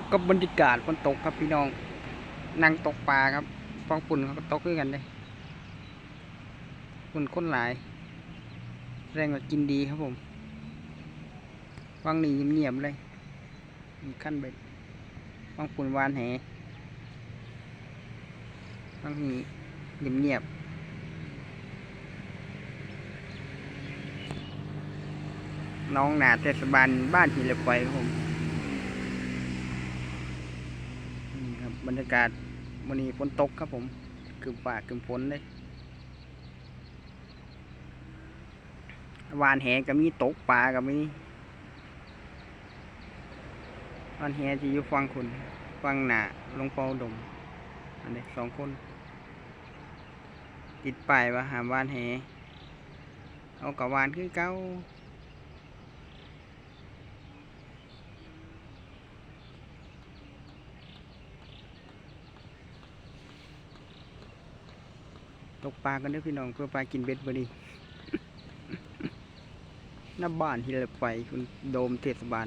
บกับบรรยากาศฝนตกครับพี่น้องนั่งตกปลาครับฟังปุ่นเขาก็ตกด้วยกันเลยปุ่นค้นหลาย แรงกว่ากินดีครับผมฟังนี่เงียบๆเลยมีขั้นเบ็ดฟังปุ่นวานแหฟังนี่เงียบๆน้องหนาเทศบาลบ้านหินเหล็กไฟครับผม นี่ครั บรรยากาศวันนี้ฝนตกครับผมคือป่าคือฝนเลยวานแหก็มีตกปลาก็มีวานแหที่อยู่ฟังคุณฟังหนาหลวงพ่อดมอันนี้สองคน ติดป้ายว่าหามวานแหเอากับวานคือเก้า ตกปลากันเด้อพี่น้องเพื่อปลากินเบ็ดบดีหน้าบ้านที่เราไปคุณโดมเทศบาล